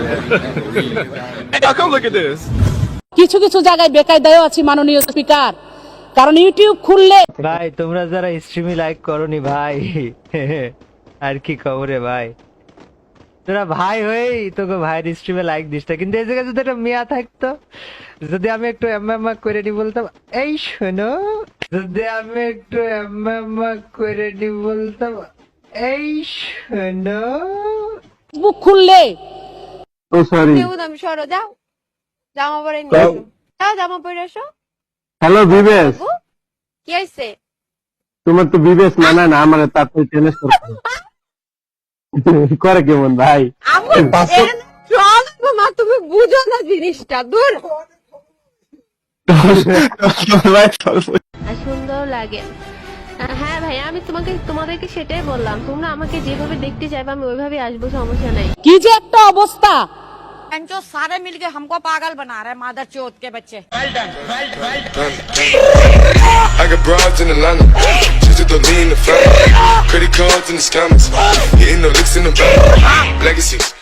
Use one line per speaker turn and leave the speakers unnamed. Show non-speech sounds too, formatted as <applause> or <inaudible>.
Hey, come look at this.
কিছু কিছু জায়গায় বেকায়দায়ও আছি মাননীয় স্পিকার কারণ ইউটিউব খুললে
ভাই তোমরা যারা স্ট্রিমে লাইক করনি ভাই <laughs> আর কি খবরে ভাই তোরা ভাই হয়েই তোকে ভাইয়ের স্ট্রিমে লাইক দিস না। কিন্তু এই জায়গায় যদি একটা মেয়া থাকতো যদি আমি একটু এম্মা করে নি বলতাম এই শোনো যদি আমি একটু এম্মা করে নি বলতাম এই শোনো
ফেসবুক খুললে
ও সরি।
তুমি সরো যাও। জামা পরে নিয়ে এসো যাও জামা পরে এসো
হ্যালো বিবেশ
কি হয়েছে
তোমার তো বিবেশ মানায় না আমার তার তো টেনিস করতে <laughs> করে কেমন ভাই?
মা তুমি বুঝো না জিনিসটা দূর। <laughs> সুন্দর লাগে। হ্যাঁ ভাই আমি তোমাকে তোমাদেরকে সেটাই বললাম তোমরা আমাকে যেভাবে দেখতে চাইবে আমি ওইভাবে আসবো সমস্যা নাই
কি যে একটা অবস্থা
जो सारे मिलके हमको पागल बना रहे हैं मादर चौथ के बच्चे
I got broads in Atlanta. Just to lean the family. Credit cards in the scammers. Hitting the licks in the back. Legacies.